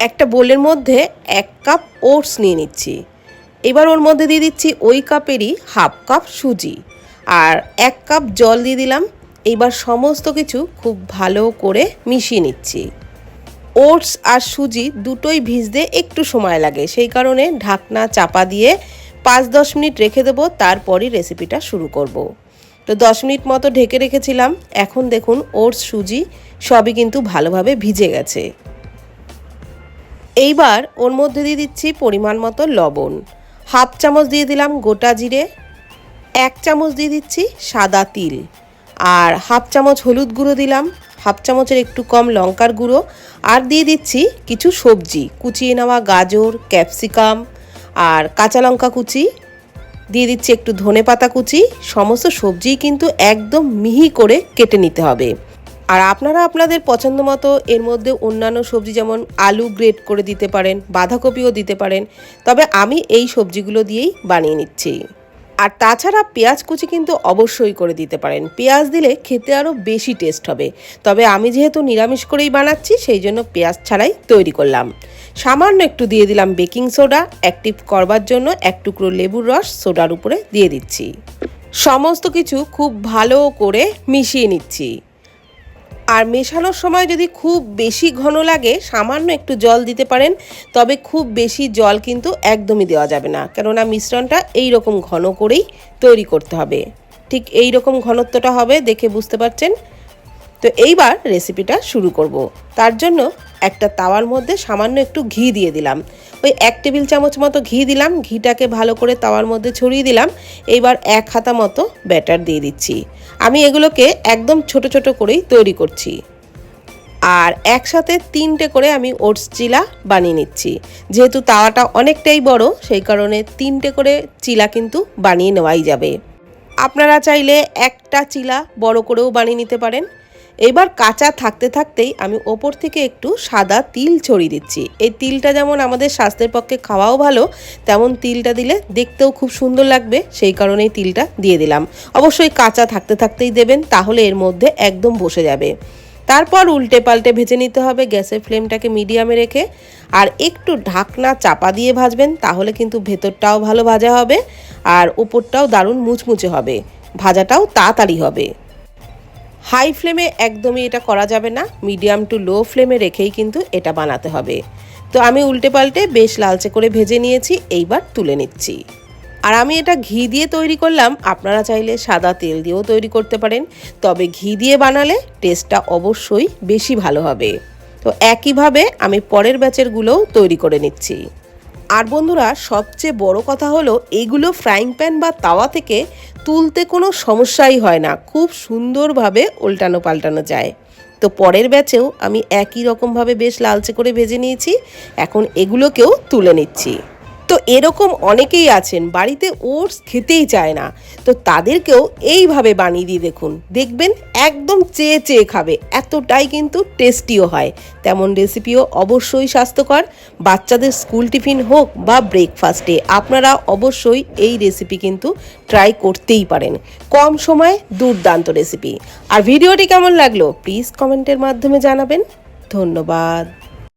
একটা বোলের মধ্যে এক কাপ ওটস নিয়ে নিচ্ছি। এবার ওর মধ্যে দিয়ে দিচ্ছি ওই কাপেরই হাফ কাপ সুজি। আর এক কাপ জল দিয়ে দিলাম। এইবার সমস্ত কিছু খুব ভালো করে মিশিয়ে নিচ্ছি। ওটস আর সুজি দুটোই ভিজতে একটু সময় লাগে। সেই কারণে ঢাকনা চাপা দিয়ে পাঁচ দশ মিনিট রেখে দেবো, তারপরই রেসিপিটা শুরু করব। তো দশ মিনিট মতো ঢেকে রেখেছিলাম। এখন দেখুন ওটস, সুজি সবই কিন্তু ভালোভাবে ভিজে গেছে। এইবার ওর মধ্যে দিয়ে দিচ্ছি পরিমাণ মতো লবণ। হাফ চামচ দিয়ে দিলাম গোটা জিরে, এক চামচ দিয়ে দিচ্ছি সাদা তিল। আর হাফ চামচ হলুদ গুঁড়ো দিলাম, হাফ চামচের একটু কম লঙ্কার গুঁড়ো। আর দিয়ে দিচ্ছি কিছু সবজি, কুচিয়ে নেওয়া গাজর, ক্যাপসিকাম আর কাঁচা লঙ্কা কুচি। দিয়ে দিচ্ছি একটু ধনে পাতা কুচি, সমস্ত সবজি কিন্তু একদম মিহি করে কেটে নিতে হবে। আর আপনারা আপনাদের পছন্দ মতো এর মধ্যে অন্যান্য সবজি যেমন আলু গ্রেট করে দিতে পারেন, বাঁধাকপিও দিতে পারেন, তবে আমি এই সবজিগুলো দিয়েই বানিয়ে নিচ্ছি। আর তাছাড়া পেঁয়াজ কুচি কিন্তু অবশ্যই করে দিতে পারেন। পেঁয়াজ দিলে খেতে আরও বেশি টেস্ট হবে। তবে আমি যেহেতু নিরামিষ করেই বানাচ্ছি, সেই জন্য পেঁয়াজ ছাড়াই তৈরি করলাম। সামান্য একটু দিয়ে দিলাম বেকিং সোডা, অ্যাক্টিভ করবার জন্য এক টুকরো লেবুর রস সোডার উপরে দিয়ে দিচ্ছি। সমস্ত কিছু খুব ভালো করে মিশিয়ে নিচ্ছি। আর মেশানোর সময় যদি খুব বেশি ঘন লাগে, সামান্য একটু জল দিতে পারেন, তবে খুব বেশি জল কিন্তু একদমই দেওয়া যাবে না। কেননা মিশ্রণটা এই রকম ঘন করেই তৈরি করতে হবে। ঠিক এই রকম ঘনত্বটা হবে, দেখে বুঝতে পারছেন? তো এইবার রেসিপিটা শুরু করব। তার জন্য একটা তাওয়ার মধ্যে সামান্য একটু ঘি দিয়ে দিলাম। ওই এক টেবিল চামচ মতো ঘি দিলাম, ঘিটাকে ভালো করে তাওয়ার মধ্যে ছড়িয়ে দিলাম। এইবার এক হাতা মতো ব্যাটার দিয়ে দিচ্ছি। আমি এগুলোকে একদম ছোট ছোট করেই তৈরি করছি। আর একসাথে তিনটে করে আমি ওটস চিলা বানিয়ে নিচ্ছি। যেহেতু তাওয়াটা অনেকটাই বড়, সেই কারণে তিনটে করে চিলা কিন্তু বানিয়ে নেওয়াই যাবে। আপনারা চাইলে একটা চিলা বড় করেও বানিয়ে নিতে পারেন। এবার কাঁচা থাকতে থাকতেই আমি ওপর থেকে একটু সাদা তিল ছড়িয়ে দিচ্ছি। এই তিলটা যেমন আমাদের স্বাস্থ্যের পক্ষে খাওয়াও ভালো, তেমন তিলটা দিলে দেখতেও খুব সুন্দর লাগবে, সেই কারণেই তিলটা দিয়ে দিলাম। অবশ্যই কাঁচা থাকতে থাকতেই দেবেন, তাহলে এর মধ্যে একদম বসে যাবে। তারপর উল্টে পাল্টে ভেজে নিতে হবে গ্যাসের ফ্লেমটাকে মিডিয়ামে রেখে, আর একটু ঢাকনা চাপা দিয়ে ভাজবেন, তাহলে কিন্তু ভেতরটাও ভালো ভাজা হবে, আর উপরটাও দারুণ মুচমুচে হবে। ভাজাটাও তাড়াতাড়ি হবে। হাই ফ্লেমে একদমই এটা করা যাবে না। মিডিয়াম টু লো ফ্লেমে রেখেই কিন্তু এটা বানাতে হবে। তো আমি উল্টে পাল্টে বেশ লালচে করে ভেজে নিয়েছি, এইবার তুলে নিচ্ছি। আর আমি এটা ঘি দিয়ে তৈরি করলাম, আপনারা চাইলে সাদা তেল দিয়েও তৈরি করতে পারেন। তবে ঘি দিয়ে বানালে টেস্টটা অবশ্যই বেশি ভালো হবে। তো একইভাবে আমি পরের ব্যাচেরগুলোও তৈরি করে নিচ্ছি। আর বন্ধুরা, সবচেয়ে বড় কথা হলো, এগুলো ফ্রাইং প্যান বা তাওয়া থেকে তুলতে কোনো সমস্যাই হয় না। খুব সুন্দরভাবে উল্টানো পাল্টানো যায়। তো পরের ব্যাচেও আমি একই রকমভাবে বেশ লালচে করে ভেজে নিয়েছি। এখন এগুলোকেও তুলে নিচ্ছি। তো এরকম অনেকেই আছেন, বাড়িতে ওটস খেতেই চায় না। তো তাদেরকেও এইভাবে বানিয়ে দিয়ে দেখুন। দেখবেন একদম চেয়ে চেয়ে খাবে, এতটাই কিন্তু টেস্টিও হয়। তেমন রেসিপিও অবশ্যই স্বাস্থ্যকর। বাচ্চাদের স্কুল টিফিন হোক বা ব্রেকফাস্টে আপনারা অবশ্যই এই রেসিপি কিন্তু ট্রাই করতেই পারেন। কম সময়ে দুর্দান্ত রেসিপি আর ভিডিওটি কেমন লাগল প্লিজ কমেন্টের মাধ্যমে জানাবেন। ধন্যবাদ।